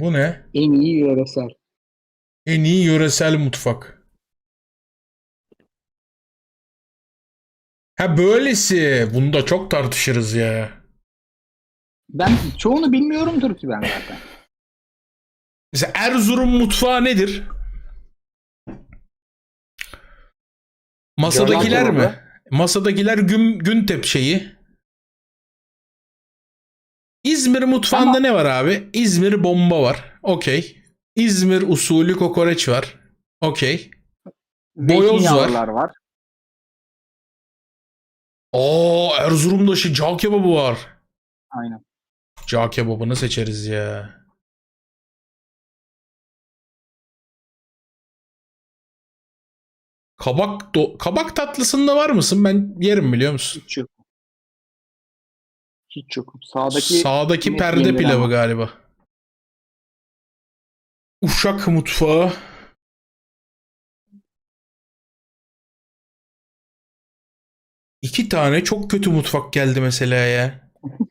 Bu ne? En iyi yöresel. En iyi yöresel mutfak. Ha böylesi. Bunu da çok tartışırız ya. Ben çoğunu bilmiyorumdur ki ben zaten. Mesela Erzurum mutfağı nedir? Masadakiler mi? Masadakiler gün, gün tepşeyi. İzmir mutfağında Ama- ne var abi? İzmir bomba var. Okey. İzmir usulü kokoreç var. Okey. Boyoz var. Var. Aa Erzurum'da şey cağ kebabı var. Aynen. Cağ kebabını seçeriz ya. Kabak do- kabak tatlısında var mısın? Ben yerim biliyor musun? Hiç yok. Hiç yok. Sağdaki Sağdaki perde pilavı ama. galiba. Uşak mutfağı. İki tane çok kötü mutfak geldi mesela ya.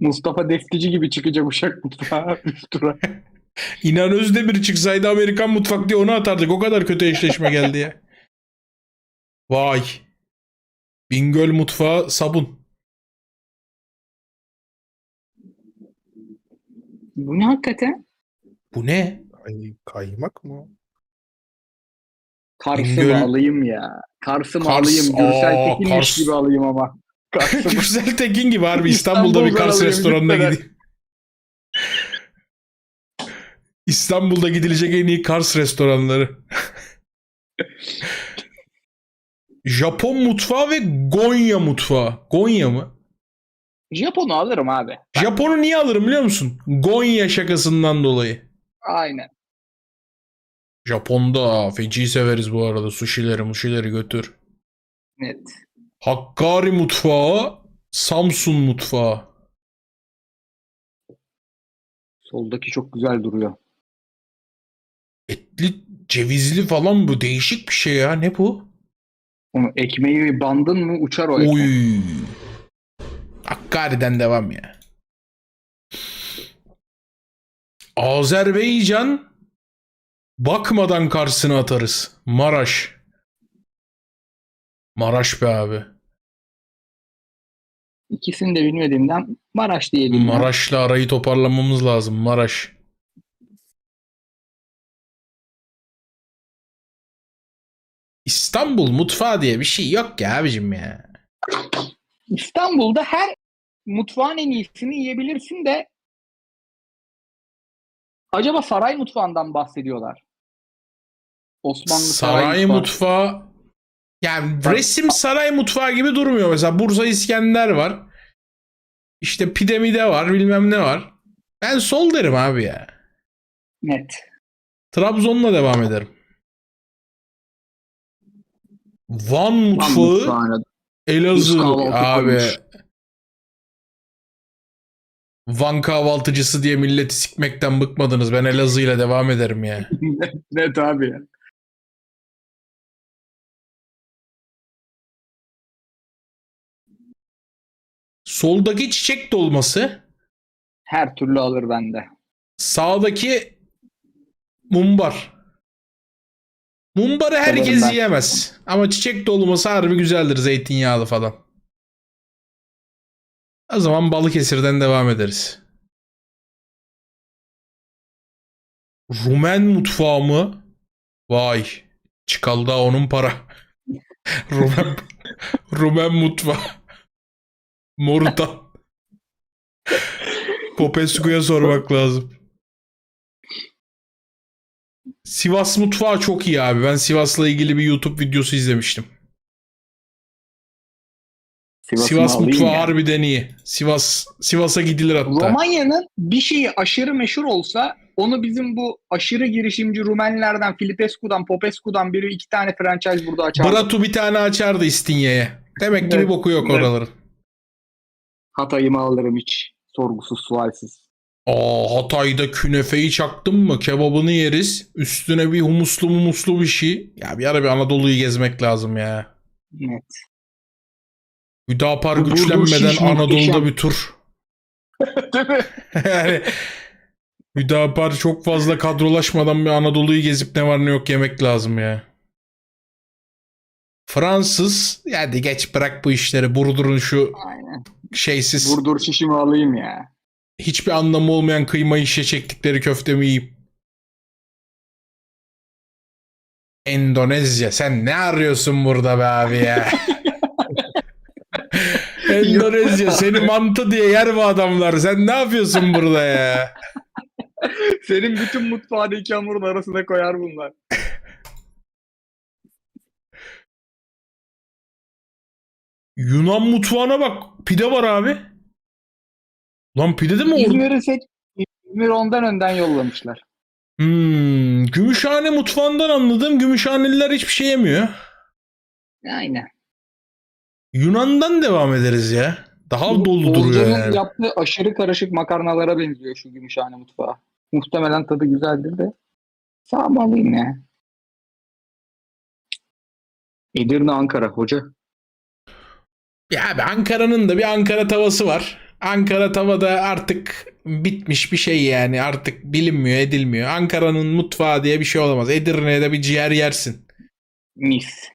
Mustafa Destici gibi çıkacak uşak mutfağı üst tura. İnan Özdemir çıksaydı Amerikan mutfak diye onu atardık. O kadar kötü eşleşme geldi ya. Vay. Bingöl mutfağı sabun. Bu ne hakikaten? Bu ne? Ay, kaymak mı? Kars'ı Bingöl- mı alayım ya? Kars'ı mı Kars- alayım? Gürsel Tekin'miş Kars. gibi alayım ama. Güzel Tekin gibi harbi İstanbul'da bir İstanbul'dan Kars restoranına gideyim. İstanbul'da gidilecek en iyi Kars restoranları. Japon mutfağı ve Gonya mutfağı. Gonya mı? Japon'u alırım abi. Japon'u niye alırım biliyor musun? Gonya şakasından dolayı. Aynen. Japon'da feci severiz bu arada. Sushi'leri mushi'leri götür. Net. Hakkari mutfağı, Samsun mutfağı. Soldaki çok güzel duruyor. Etli, cevizli falan bu. Değişik bir şey ya. Ne bu? Onu ekmeği bandın mı uçar o ekmek. Oy. Hakkari'den devam ya. Azerbaycan bakmadan karşısına atarız. Maraş. Maraş be abi. İkisini de bilmediğimden Maraş diyelim. Maraş'la arayı toparlamamız lazım. Maraş. İstanbul mutfağı diye bir şey yok ya abicim ya. İstanbul'da her mutfağın en iyisini yiyebilirsin de acaba saray mutfağından bahsediyorlar. Osmanlı saray, Saray mutfağı. mutfağı yani Bak- resim saray mutfağı gibi durmuyor. Mesela Bursa İskender var. İşte pidemide var bilmem ne var. Ben sol derim abi ya. Net. Trabzon'la devam ederim. Van Van mutfağı. Elazığ abi. koymuş. Van kahvaltıcısı diye milleti sikmekten bıkmadınız. Ben Elazığ ile devam ederim ya. Net abi ya. Soldaki çiçek dolması, Her türlü alır bende. sağdaki mumbar. Mumbarı herkes ben. yiyemez. Ama çiçek dolması harbi güzeldir zeytinyağlı falan. O zaman Balıkesir'den devam ederiz. Rumen mutfağı mı? Vay. Çıkaldı onun para. Rumen, Rumen mutfağı. Morutan. Popescu'ya sormak lazım. Sivas mutfağı çok iyi abi. Ben Sivas'la ilgili bir YouTube videosu izlemiştim. Sivas'ını Sivas mutfağı ya. harbiden iyi. Sivas Sivas'a gidilir hatta. Romanya'nın bir şeyi aşırı meşhur olsa onu bizim bu aşırı girişimci Rumenlerden, Filipescu'dan, Popescu'dan biri iki tane franchise burada açar. Bratu bir tane açardı İstinye'ye. Demek ki bir Evet, boku yok evet. oraların. Hatay'ımı alırım hiç. Sorgusuz sualsiz. Aa Hatay'da künefeyi çaktın mı kebabını yeriz. Üstüne bir humuslu mumuslu bir şey. Ya bir ara bir Anadolu'yu gezmek lazım ya. Net. Hüdapar Bu bulgur güçlenmeden şiş Anadolu'da muhteşem. bir tur. Değil mi? yani Hüdapar çok fazla kadrolaşmadan bir Anadolu'yu gezip ne var ne yok yemek lazım ya. Fransız hadi geç bırak bu işleri Burdur'un şu Aynen. şeysiz Burdur şişimi alayım ya. Hiçbir anlamı olmayan kıymayı şişe çektikleri köftemi yiyeyim. Endonezya sen ne arıyorsun burada be abi ya? Endonezya seni mantı diye yer bu adamlar. Sen ne yapıyorsun burada ya? Senin bütün mutfağını iki hamurun arasına koyar bunlar. Yunan mutfağına bak. Pide var abi. Lan pide de mi orada? İzmir'i seç. İzmir ondan önden yollamışlar. Hmm, Gümüşhane mutfağından anladım. Gümüşhaneliler hiçbir şey yemiyor. Aynen. Yunan'dan devam ederiz ya. Daha dolu duruyor yani. yaptığı aşırı karışık makarnalara benziyor şu Gümüşhane mutfağı. Muhtemelen tadı güzeldir de. Sağ mı alayım ya? Edirne Ankara hoca. Ya abi Ankara'nın da bir Ankara tavası var. Ankara tavada artık bitmiş bir şey yani. Artık bilinmiyor, edilmiyor. Ankara'nın mutfağı diye bir şey olamaz. Edirne'de bir ciğer yersin. Mis.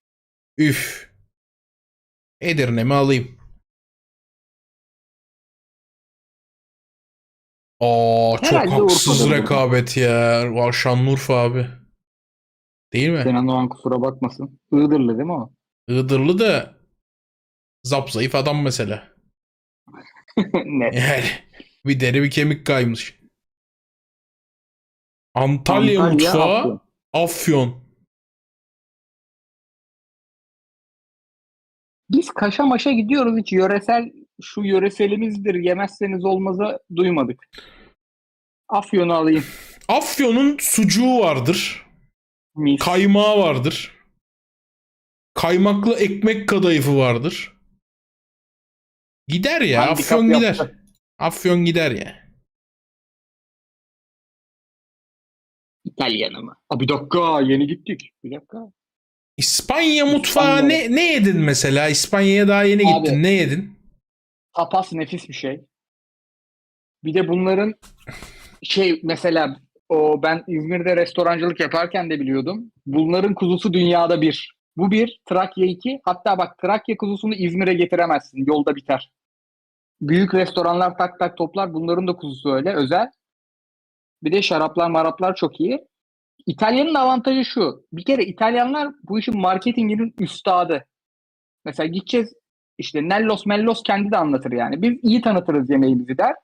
Üf. Edirne mi alayım? Aa çok Herhalde haksız Urfa'dır bu. rekabet ya. Var Şanlıurfa abi. Değil mi? Kenan Doğan kusura bakmasın. Iğdırlı değil mi o? Iğdırlı da zapzayıf adam mesela. Net. Yani bir deri bir kemik kaymış. Antalya, Antalya, mutfağı Afyon. Afyon. Biz Kaş'a maşa gidiyoruz hiç yöresel şu yöreselimizdir yemezseniz olmazı duymadık. Afyon'u alayım. Afyon'un sucuğu vardır. Mis. Kaymağı vardır. Kaymaklı ekmek kadayıfı vardır. Gider ya. Handikap Afyon gider. yaptı. Afyon gider ya. İtalyanı mı? Aa, bir dakika yeni gittik. Bir dakika. İspanya mutfağı ne, ne yedin mesela? İspanya'ya daha yeni Abi. gittin. Ne yedin? Tapas nefis bir şey. Bir de bunların şey mesela o ben İzmir'de restorancılık yaparken de biliyordum. Bunların kuzusu dünyada bir. Bu bir, Trakya iki. Hatta bak Trakya kuzusunu İzmir'e getiremezsin. Yolda biter. Büyük restoranlar tak tak toplar. Bunların da kuzusu öyle. Özel. Bir de şaraplar maraplar çok iyi. İtalyanın avantajı şu. Bir kere İtalyanlar bu işin marketinginin üstadı. Mesela gideceğiz işte Nellos Mellos kendi de anlatır yani. Biz iyi tanıtırız yemeğimizi der.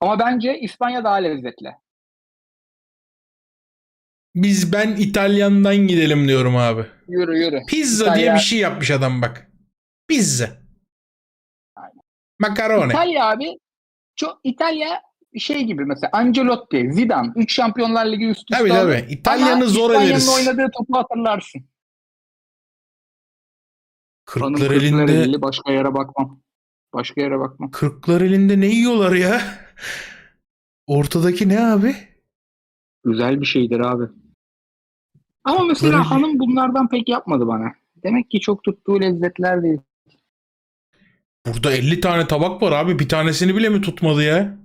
Ama bence İspanya daha lezzetli. Biz ben İtalyan'dan gidelim diyorum abi. Yürü yürü. Pizza İtalya- diye bir şey yapmış adam bak. Pizza. Makarone. İtalya abi çok İtalya şey gibi mesela Ancelotti, Zidane 3 Şampiyonlar Ligi üst üste. Tabii aldı. tabii. İtalyan'ı zor İspanya'nın ederiz. oynadığı topu hatırlarsın. Kırklar kırklar elinde elli, başka yere bakmam. Başka yere bakmam. kırklar elinde ne yiyorlar ya? Ortadaki ne abi? Güzel bir şeydir abi. Ama mesela Böyle- hanım bunlardan pek yapmadı bana. Demek ki çok tuttuğu lezzetler değil. Burada 50 tane tabak var abi. Bir tanesini bile mi tutmadı ya?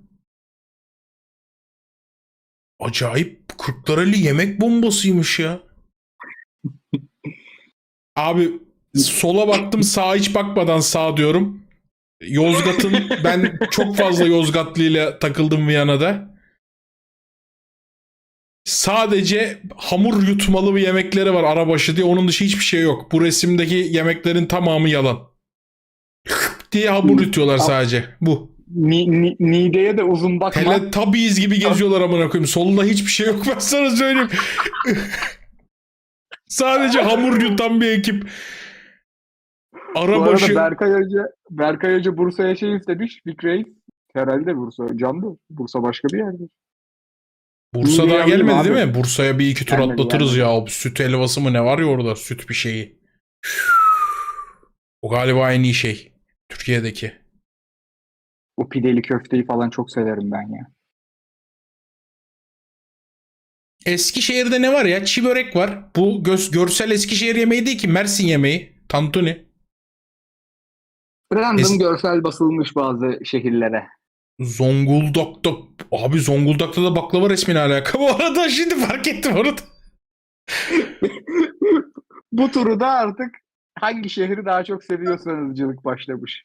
Acayip Kırklareli yemek bombasıymış ya. Abi sola baktım sağa hiç bakmadan sağ diyorum. Yozgat'ın ben çok fazla Yozgatlı ile takıldım Viyana'da. Sadece hamur yutmalı bir yemekleri var arabaşı diye. Onun dışı hiçbir şey yok. Bu resimdeki yemeklerin tamamı yalan. Diye hamur yutuyorlar sadece. Bu. Ni, ni- mideye de uzun bakma. Teletubbies gibi geziyorlar amına koyayım. Solunda hiçbir şey yok ben sana söyleyeyim. Sadece hamur yutan bir ekip. Bu arada Arabaşı. Berkay Hoca, Berkay Hoca Bursa'ya şey istemiş. Fikreyi. Herhalde Bursa. Canlı. Bursa başka bir yerde. Bursa daha gelmedi abi. değil mi? Bursa'ya bir iki tur Gelmedi, atlatırız gelmedi. ya. O süt helvası mı ne var ya orada? Süt bir şeyi. O galiba en iyi şey. Türkiye'deki. O pideli köfteyi falan çok severim ben ya. Eskişehir'de ne var ya? Çiğ börek var. Bu göz, görsel Eskişehir yemeği değil ki. Mersin yemeği. Tantuni. Random Es- görsel basılmış bazı şehirlere. Zonguldak'ta abi Zonguldak'ta da baklava resmine alaka. Bu arada şimdi fark ettim onu. da. Bu turu da artık hangi şehri daha çok seviyorsanızcılık başlamış.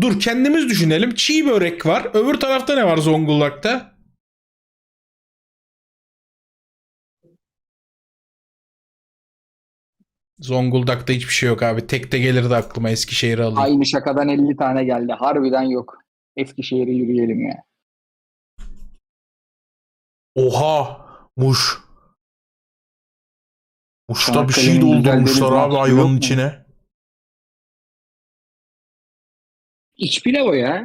Dur kendimiz düşünelim. Çiğ börek var. Öbür tarafta ne var Zonguldak'ta? Zonguldak'ta hiçbir şey yok abi. Tek de gelirdi aklıma Eskişehir'i alayım. Aynı şakadan 50 tane geldi. Harbiden yok. Eskişehir'e yürüyelim ya. Oha! Muş. Muş'ta bir Çanakkale'nin şey güzel doldurmuşlar deniz abi mahsulü hayvanın mu? içine. İç pilav o ya.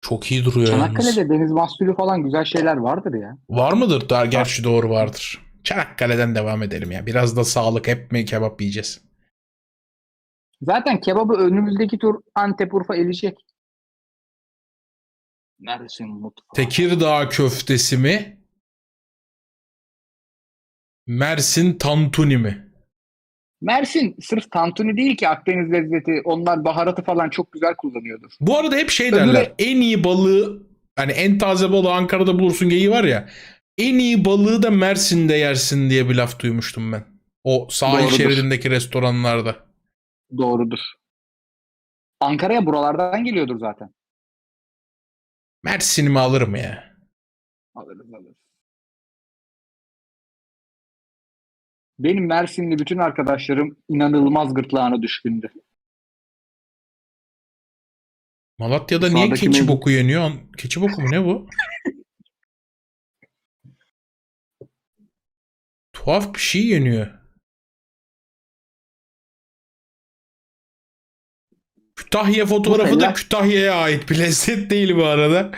Çok iyi duruyor yalnız. Çanakkale'de deniz mahsulü falan güzel şeyler vardır ya. Var mıdır? Daha gerçi doğru vardır. Çanakkale'den devam edelim ya. Biraz da sağlık hep mi kebap yiyeceğiz? Zaten kebabı önümüzdeki tur Antep Urfa elecek. Neredesin mutfağı? Tekirdağ köftesi mi? Mersin tantuni mi? Mersin sırf tantuni değil ki Akdeniz lezzeti. Onlar baharatı falan çok güzel kullanıyordur. Bu arada hep şey Öbürü- derler. En iyi balığı hani en taze balığı Ankara'da bulursun geyiği var ya. En iyi balığı da Mersin'de yersin diye bir laf duymuştum ben. O sahil Doğrudur. şeridindeki restoranlarda. Doğrudur. Ankara'ya buralardan geliyordur zaten. Mersin'imi alırım ya. Alırız alırız. Benim Mersinli bütün arkadaşlarım inanılmaz gırtlağına düşkündü. Malatya'da niye Sağdaki keçi mevzu- boku yeniyor? Keçi boku mu ne bu? Tuhaf bir şey yeniyor. Kütahya fotoğrafı da fellah- Kütahya'ya ait bir lezzet değil bu arada.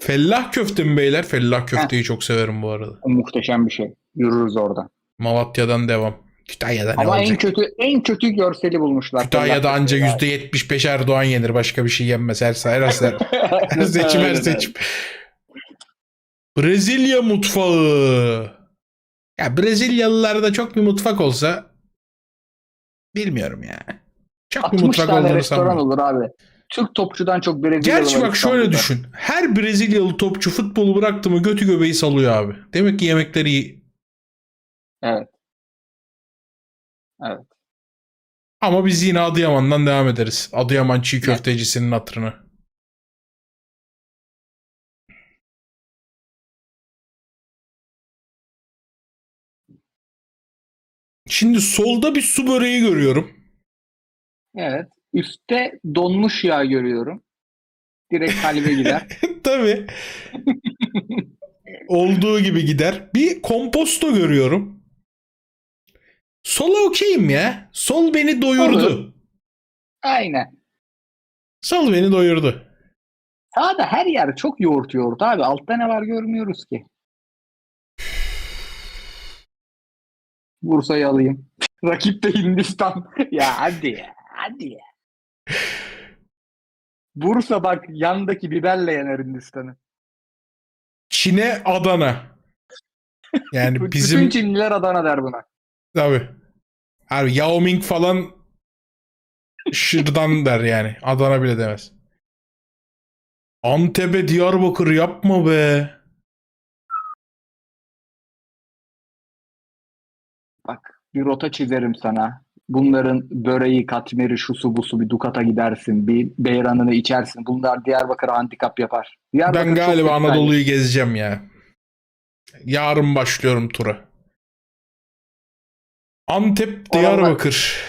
Fellah köfte mi beyler? Fellah köfteyi çok severim bu arada. Muhteşem bir şey. Yürürüz orada. Malatya'dan devam. Kütahya'da ne Ama en olacak? kötü en kötü görseli bulmuşlar. Kütahya'da anca Fellah %75 Erdoğan yenir. Başka bir şey yenmez. Her, her, her, her seçim her seçim. Brezilya mutfağı. Ya Brezilyalılarda çok bir mutfak olsa bilmiyorum ya. Çok bir 60 mutfak olduğunu restoran sanmıyorum. olur abi. Türk topçudan çok Brezilyalı Gerçi bak şöyle İstanbul'da. düşün. Her Brezilyalı topçu futbolu bıraktı mı götü göbeği salıyor abi. Demek ki yemekleri iyi. Evet. Evet. Ama biz yine Adıyaman'dan devam ederiz. Adıyaman çiğ köftecisinin hatırına. Şimdi solda bir su böreği görüyorum. Evet. Üste donmuş yağ görüyorum. Direkt kalbe gider. Tabii. Olduğu gibi gider. Bir komposto görüyorum. Sola okeyim ya. Sol beni doyurdu. Olur. Aynen. Sol beni doyurdu. Sağda her yer çok yoğurt yoğurt abi. Altta ne var görmüyoruz ki. Bursa'yı alayım. Rakip de Hindistan. ya hadi ya. Hadi ya. Bursa bak yandaki biberle yener Hindistan'ı. Çin'e Adana. Yani Bütün bizim Çinliler Adana der buna. tabii. Abi Yao Ming falan şırdan der yani. Adana bile demez. Antep'e Diyarbakır yapma be. Bak bir rota çizerim sana. Bunların böreği, katmeri, şusu busu bir Dukat'a gidersin. Bir beyranını içersin. Bunlar Diyarbakır'a handikap yapar. Diyarbakır Ben galiba. Anadolu'yu gezeceğim ya. Yarın başlıyorum tura. Antep, Diyarbakır.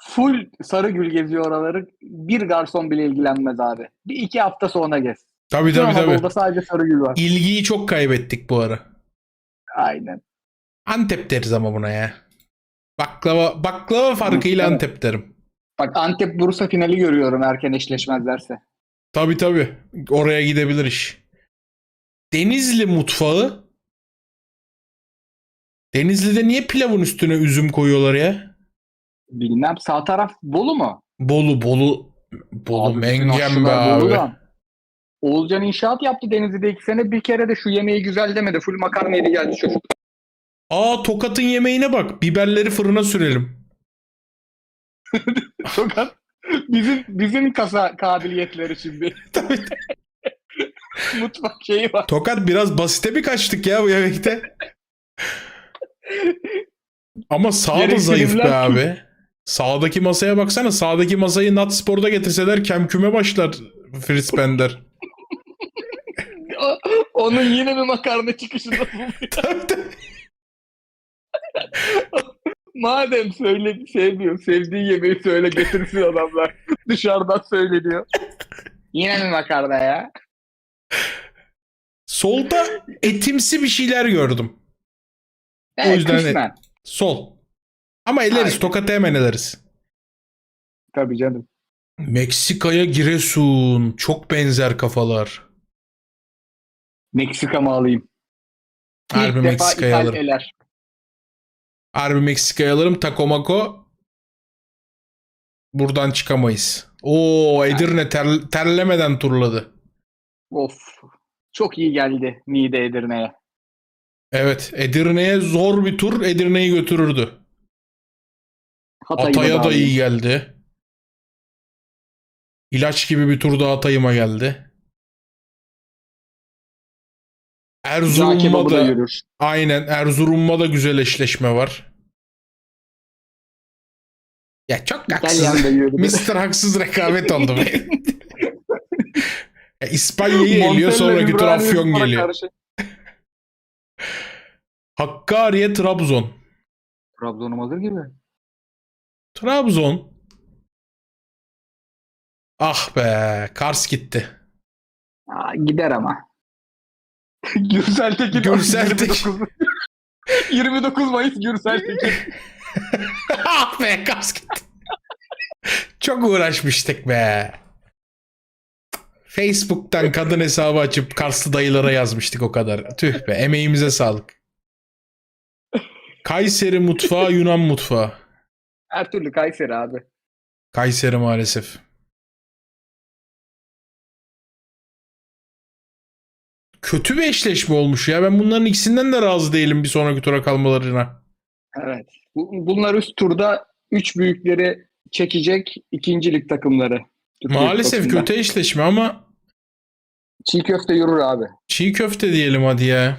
Full Sarıgül geziyor oraları. Bir garson bile ilgilenmez abi. Bir iki hafta sonra gez. Tabii tabii tabii. Anadolu'da sadece Sarıgül var. İlgiyi çok kaybettik bu ara. Aynen. Antep deriz ama buna ya. Baklava baklava farkıyla Evet. Antep derim. Bak Antep Bursa finali görüyorum erken eşleşmezlerse. Tabii tabii. Oraya gidebilir iş. Denizli mutfağı. Denizli'de niye pilavın üstüne üzüm koyuyorlar ya? Bilmem sağ taraf Bolu mu? Bolu Bolu Bolu Abi mengem be abi. Bolu'dan. Oğulcan inşaat yaptı Denizli'de iki sene. Bir kere de şu yemeği güzel demedi. Full makarna yedi geldi çocuk. Aa Tokat'ın yemeğine bak. Biberleri fırına sürelim. Tokat. Bizim bizim kasa kabiliyetleri şimdi. Tabii. Mutfak şeyi var. Tokat biraz basite mi kaçtık ya bu yemekte? Ama sağ da zayıf be abi. Sağdaki masaya baksana. Sağdaki masayı Nat Spor'da getirseler kemküme başlar Fritz Bender. Onun yine bir makarna çıkışında bu. Tabii, tabii. Madem söyle sevmiyor, sevdiği yemeği söyle getirsin adamlar. Dışarıdan söyleniyor. Yine mi makarna ya? Solda etimsi bir şeyler gördüm. Evet, yüzden de- kısmen. Sol. Ama eleriz. Aynen. Tokat'ı hemen eleriz. Tabii canım. Meksika'ya Giresun. Çok benzer kafalar. Meksika mı alayım? Harbi İlk defa Meksika'ya alırım. eler. Harbi Meksika'ya alırım. Takomako. Buradan çıkamayız. Oo Edirne ter- terlemeden turladı. Of. Çok iyi geldi Niğde Edirne'ye. Evet Edirne'ye zor bir tur Edirne'yi götürürdü. Hatay'ı Hatay'a da alayım. iyi geldi. İlaç gibi bir tur da Hatay'ıma geldi. Kebabı da da aynen Erzurum'da da güzel eşleşme var. Ya çok haksız. Mr. Haksız rekabet oldu be. Ya İspanya'yı eliyor sonraki tur Afyon geliyor. karşı. Hakkari'ye Trabzon. Trabzon'um hazır gibi. Trabzon. Ah be Kars gitti. Aa, gider ama. Gürsel Tekin. Gürsel 29 Tekin. 29 Mayıs Gürsel Tekin. ah be gitti. Çok uğraşmıştık be. Facebook'tan kadın hesabı açıp Karslı dayılara yazmıştık o kadar. Tüh be emeğimize sağlık. Kayseri mutfağı Yunan mutfağı. Her türlü Kayseri abi. Kayseri maalesef. Kötü bir eşleşme olmuş ya. Ben bunların ikisinden de razı değilim bir sonraki tura kalmalarına. Evet. Bu- Bunlar üst turda 3 büyükleri çekecek ikincilik takımları. Türkiye Maalesef Kupası'nda. kötü eşleşme ama Çiğ köfte yürür abi. çiğ köfte diyelim hadi ya.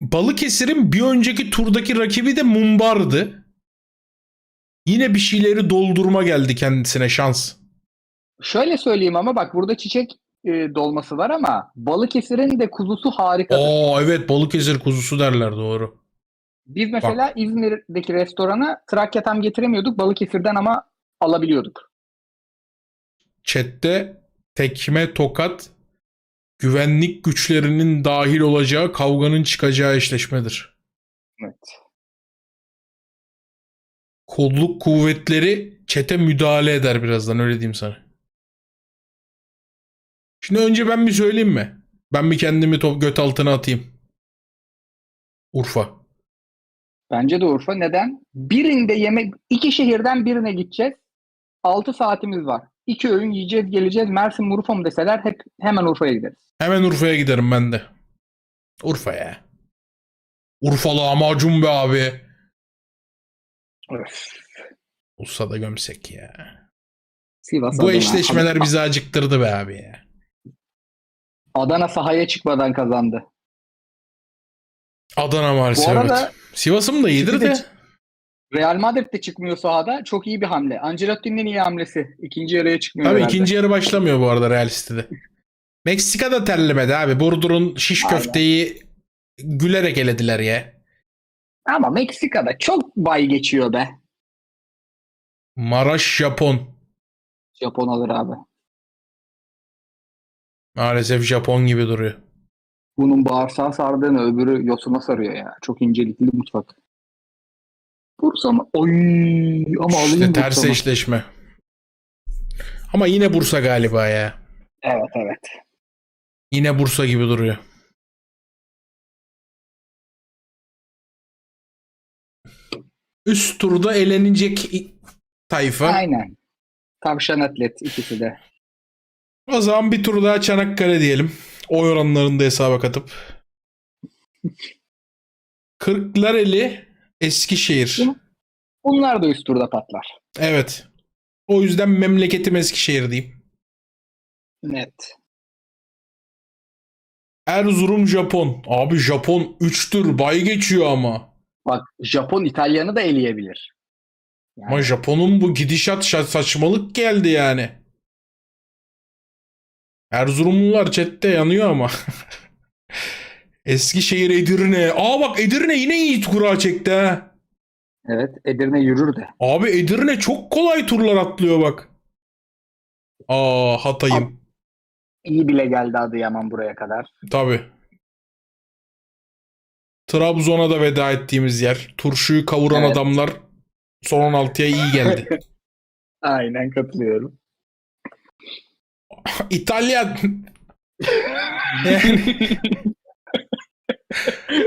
Balıkesir'in bir önceki turdaki rakibi de Mumbar'dı. Yine bir şeyleri doldurma geldi kendisine şans. Şöyle söyleyeyim ama bak burada çiçek e, dolması var ama Balıkesir'in de kuzusu harikadır. Oo evet Balıkesir kuzusu derler doğru. Biz mesela İzmir'deki restorana Trakya tam getiremiyorduk. Balıkesir'den ama alabiliyorduk. Chat'te tekme tokat güvenlik güçlerinin dahil olacağı kavganın çıkacağı eşleşmedir. Evet. Kolluk kuvvetleri çete müdahale eder birazdan öyle diyeyim sana. Şimdi önce ben bir söyleyeyim mi? Ben bir kendimi top göt altına atayım. Urfa. Bence de Urfa. Neden? Birinde yemek, iki şehirden birine gideceğiz. 6 saatimiz var. İki öğün yiyeceğiz, geleceğiz. Mersin Urfa mı deseler hep hemen Urfa'ya gideriz. Hemen Urfa'ya giderim ben de. Urfa ya. Urfalı amacım be abi. Öf. Olsa da gömsek ya. Sivas Bu Adana. eşleşmeler bizi acıktırdı be abi ya. Adana sahaya çıkmadan kazandı. Adana maalesef Bu arada evet. Sivas'ım da iyidir de Real Madrid de çıkmıyor sahada. Çok iyi bir hamle. Ancelotti'nin iyi hamlesi. İkinci yarıya çıkmıyor Tabii herhalde. ikinci yarı başlamıyor bu arada Real City'de. Meksika'da terlemedi abi. Burdur'un şiş Aynen. köfteyi gülerek elediler ya. Ama Meksika'da çok bay geçiyor be. Maraş Japon. Japon alır abi. Maalesef Japon gibi duruyor. Bunun bağırsağı sardığını öbürü yosuna sarıyor ya. Çok incelikli mutfak. Bursa mı? Oy ama alayım İşte ters eşleşme. Ama yine Bursa galiba ya. Evet evet. Yine Bursa gibi duruyor. Üst turda elenecek tayfa. Aynen. Tavşan atlet ikisi de. O zaman bir tur daha Çanakkale diyelim. Oy oranlarını da hesaba katıp. Kırklareli Eskişehir. Bunlar da üst turda patlar. Evet. O yüzden memleketim Eskişehir diyeyim. Net. Erzurum Japon. Abi Japon 3 tur bay geçiyor ama. Bak Japon İtalyanı da eleyebilir. Yani Ama Japon'un bu gidişat şa- saçmalık geldi yani. Erzurumlular chatte yanıyor ama. Eskişehir Edirne. Aa bak Edirne yine iyi kura çekti ha. evet Edirne yürür de. Abi Edirne çok kolay turlar atlıyor bak. Aa Hatay'ım. İyi bile geldi Adıyaman buraya kadar. Tabi. Trabzon'a da veda ettiğimiz yer. Turşuyu kavuran Evet. adamlar son 16'ya iyi geldi. Aynen katılıyorum. İtalya yani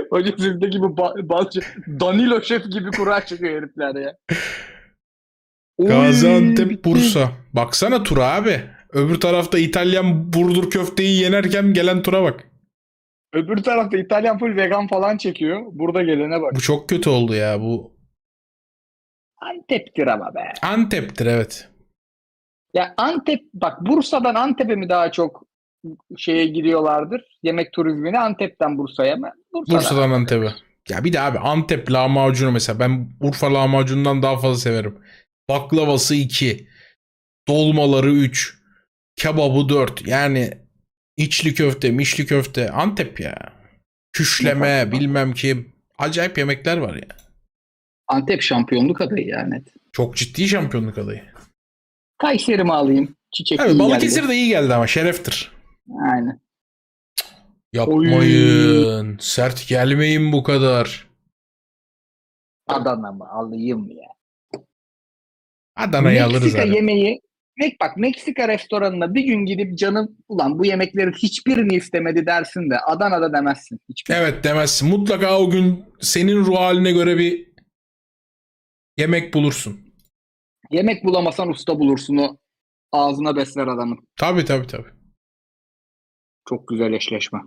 Hocam sizdeki bu ba- balcı Danilo Şef gibi kura çıkıyor herifler ya. Gaziantep. Bursa. Baksana tura abi. Öbür tarafta İtalyan burdur köfteyi yenerken gelen tura bak. Öbür tarafta İtalyan full vegan falan çekiyor. Burada gelene bak. Bu çok kötü oldu ya. Bu Antep'tir ama be. Antep'tir evet. Ya Antep bak Bursa'dan Antep'e mi daha çok şeye gidiyorlardır? Yemek turizmine Antep'ten Bursa'ya mı? Bursa'dan. Bursa'dan Antep'e. Ya bir de abi Antep lahmacunu mesela ben Urfa lahmacunundan daha fazla severim. Baklavası 2. Dolmaları 3. Kebabı 4. Yani içli köfte, mişli köfte. Antep ya. Küşleme, bilmem kim. Acayip yemekler var ya. Antep şampiyonluk adayı yani. Çok ciddi şampiyonluk adayı. Kayseri mi alayım? Çiçek Evet iyi Balıkesir geldi. de iyi geldi ama şereftir. Aynen. Yapmayın. Sert gelmeyin bu kadar. Adana mı alayım ya? Adana'yı alırız Meksika abi. yemeği Mek bak Meksika restoranına bir gün gidip canım ulan bu yemeklerin hiçbirini istemedi dersin de Adana'da demezsin. Hiçbir. Evet demezsin. Mutlaka o gün senin ruh haline göre bir yemek bulursun. Yemek bulamasan usta bulursun o ağzına besler adamın. Tabii tabii tabii. Çok güzel eşleşme.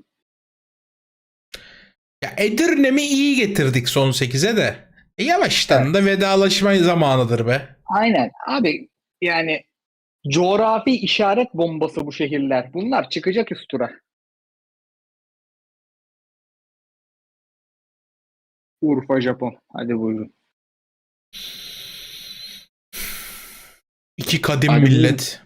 Ya Edirne'mi iyi getirdik son 8'e de. E yavaştan da vedalaşma zamanıdır be. Aynen abi yani coğrafi işaret bombası bu şehirler. Bunlar çıkacak üst tura. Urfa, Japon. Hadi buyurun. İki kadim Hadi millet.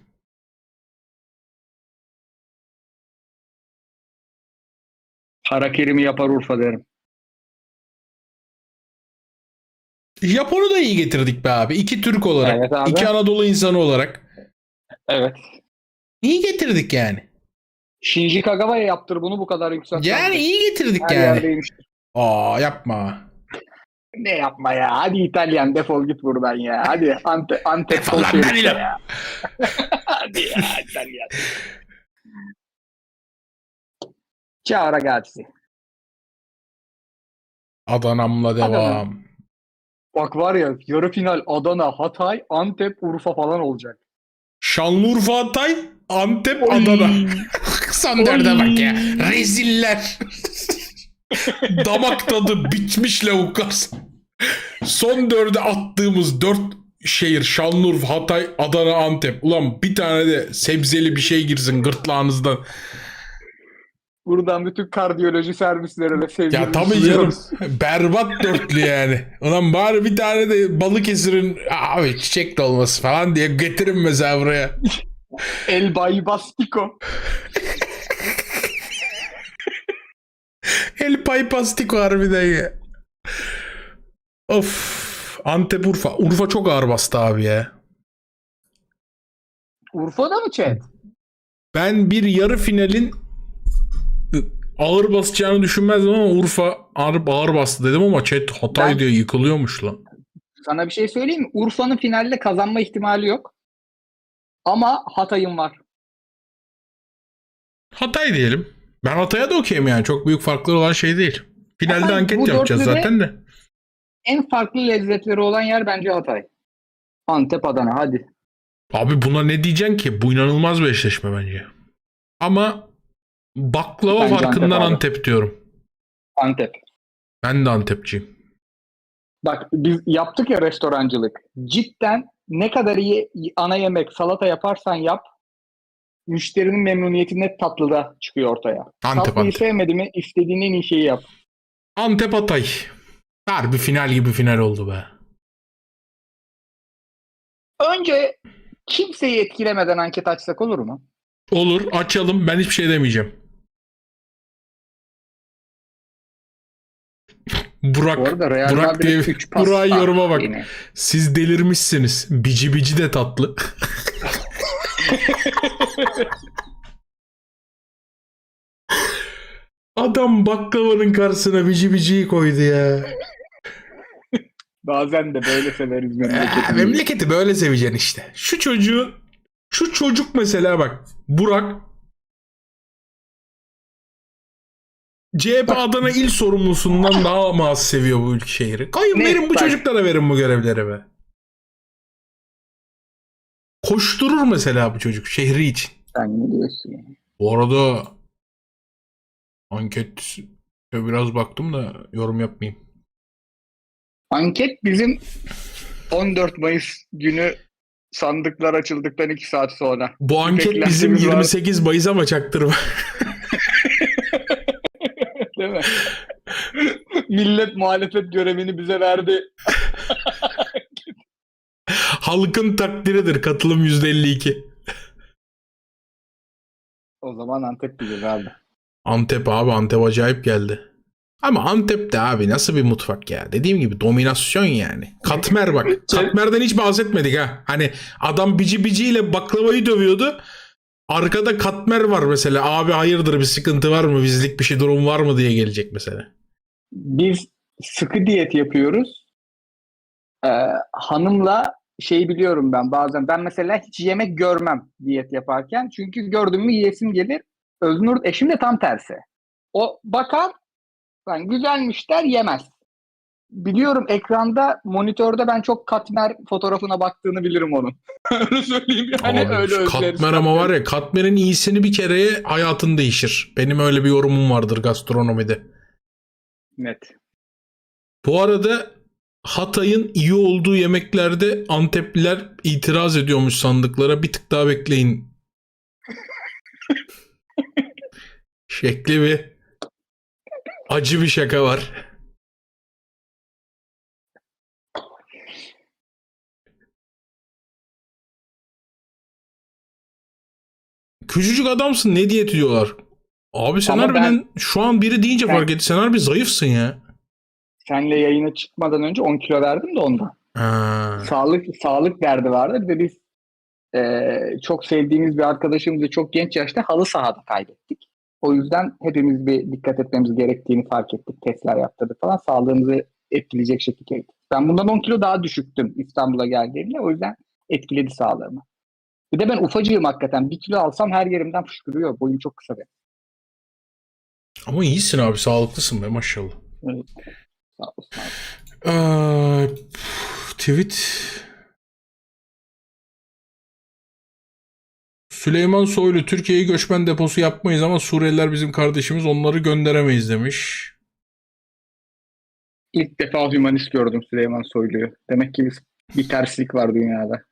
Harakiri yapar Urfa derim. Japon'u da iyi getirdik be abi. İki Türk olarak. Evet abi. iki Anadolu insanı olarak. Evet. İyi getirdik yani. Shinji Kagawa'ya yaptır bunu bu kadar yüksek. Yani iyi getirdik Her yani. Aa yapma. Ne yapma ya. Hadi İtalyan defol git buradan ya. Hadi Ante, Antep Defol lan ya. Hadi ya İtalyan. Ciao ragazzi. Adana'mla devam. Adana. Bak var ya yarı final Adana, Hatay, Antep, Urfa falan olacak. Şanlıurfa Hatay, Antep Oy. Adana. Oy. bak ya. Reziller. Damak tadı bitmiş lavuklar. Son dörde attığımız dört şehir Şanlıurfa, Hatay, Adana, Antep. Ulan bir tane de sebzeli bir şey girsin gırtlağınızdan. Buradan bütün kardiyoloji servislerine sevgili Ya tabii canım. Berbat dörtlü yani. Ulan bari bir tane de Balıkesir'in abi çiçek dolması falan diye getirin mesela buraya. El Baybastico. El pay pastiko harbiden ya. Of. Antep Urfa. Urfa çok ağır bastı abi ya. Urfa'da mı chat? Ben bir yarı finalin ağır basacağını düşünmezdim ama Urfa ağır, ağır bastı dedim ama chat Hatay Ben- diye yıkılıyormuş lan. Sana bir şey söyleyeyim mi? Urfa'nın finalde kazanma ihtimali yok. Ama Hatay'ın var. Hatay diyelim. Ben Hatay'a da okeyim yani. Çok büyük farkları olan şey değil. Finalde Ama anket yapacağız zaten de. En farklı lezzetleri olan yer bence Hatay. Antep, Adana hadi. Abi buna ne diyeceksin ki? Bu inanılmaz bir eşleşme bence. Ama baklava Bence farkından Antep abi. Antep diyorum. Antep. Ben de Antepçiyim. Bak biz yaptık ya restorancılık. Cidden ne kadar iyi ana yemek, salata yaparsan yap müşterinin memnuniyeti net tatlıda çıkıyor ortaya. Antep Tatlıyı Antep. sevmedi mi istediğin en iyi şeyi yap. Antep Hatay. Harbi final gibi final oldu be. Önce kimseyi etkilemeden anket açsak olur mu? Olur açalım ben hiçbir şey demeyeceğim. Burak, Bu arada Real Burak Madrid diye 3 pas Burak'ın var yoruma bak. yine. Siz delirmişsiniz. Bici bici de tatlı. Adam baklavanın karşısına bici biciyi koydu ya. Bazen de böyle severiz memleketi. memleketi böyle seveceksin işte. Şu çocuğu şu çocuk mesela bak Burak CHP Adana il sorumlusundan daha mı az seviyor bu ülke şehri? Ne? verin bu Bak. çocuklara verin bu görevleri be. Koşturur mesela bu çocuk şehri için. Sen ne diyorsun ya? Bu arada anket biraz baktım da yorum yapmayayım. Anket bizim 14 Mayıs günü sandıklar açıldıktan 2 saat sonra. Bu anket bizim var. 28 Mayıs ama çaktırma. Değil mi? Millet muhalefet görevini bize verdi. Halkın takdiridir. Katılım %52. O zaman Antep bilir abi. Antep abi Antep acayip geldi. Ama Antep'te abi nasıl bir mutfak ya? Dediğim gibi dominasyon yani. Katmer bak. Katmer'den hiç bahsetmedik ha. Hani adam bici biciyle baklavayı dövüyordu. Arkada katmer var mesela. Abi hayırdır bir sıkıntı var mı? Bizlik bir şey durum var mı diye gelecek mesela. Biz sıkı diyet yapıyoruz. Ee, hanımla şeyi biliyorum ben bazen. Ben mesela hiç yemek görmem diyet yaparken. Çünkü gördüm mü yiyesim gelir. Öznur eşim de tam tersi. O bakar, ben güzelmiş der yemez. Biliyorum ekranda, monitörde ben çok katmer fotoğrafına baktığını bilirim onun. öyle söyleyeyim yani Abi, öyle özleriz katmer ama var ya katmerin iyisini bir kereye hayatın değişir. Benim öyle bir yorumum vardır gastronomide. Net. Bu arada Hatay'ın iyi olduğu yemeklerde Antepliler itiraz ediyormuş sandıklara. Bir tık daha bekleyin. Şekli bir acı bir şaka var. Küçücük adamsın ne diyeti diyorlar. Abi sen Ama harbiden şu an biri deyince Ben- fark etti. Sen harbi zayıfsın ya. Senle yayına çıkmadan önce 10 kilo verdim de ondan. Ha. Sağlık sağlık derdi vardı. Bir de biz e, çok sevdiğimiz bir arkadaşımızı çok genç yaşta halı sahada kaybettik. O yüzden hepimiz bir dikkat etmemiz gerektiğini fark ettik. Testler yaptırdık falan. Sağlığımızı etkileyecek şekilde. Ben bundan 10 kilo daha düşüktüm İstanbul'a geldiğimde. O yüzden etkiledi sağlığımı. Bir de ben ufacığım hakikaten. Bir kilo alsam her yerimden fışkırıyor. Boyum çok kısa benim. Ama iyisin abi sağlıklısın be maşallah. Sağ olsun abi. Ee, tweet Süleyman Soylu Türkiye'yi göçmen deposu yapmayız ama Suriyeliler bizim kardeşimiz onları gönderemeyiz demiş. İlk defa hümanist gördüm Süleyman Soylu'yu. Demek ki bir terslik var dünyada.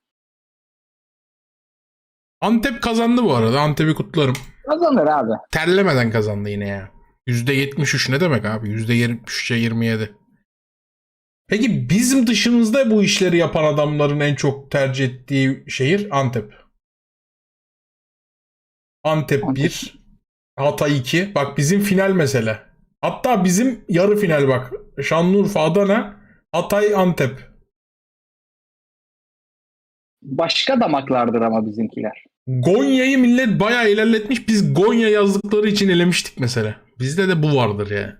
Antep kazandı bu arada. Antep'i kutlarım. Kazanır abi. Terlemeden kazandı yine ya. %73 ne demek abi? %73'e 27. Peki bizim dışımızda bu işleri yapan adamların en çok tercih ettiği şehir Antep. Antep Antep. 1, Hatay 2. Bak bizim final mesele. Hatta bizim yarı final bak. Şanlıurfa, Adana, Hatay, Antep. Başka damaklardır ama bizimkiler. Gonya'yı millet bayağı ilerletmiş. Biz Gonya yazdıkları için elemiştik mesela. Bizde de bu vardır ya.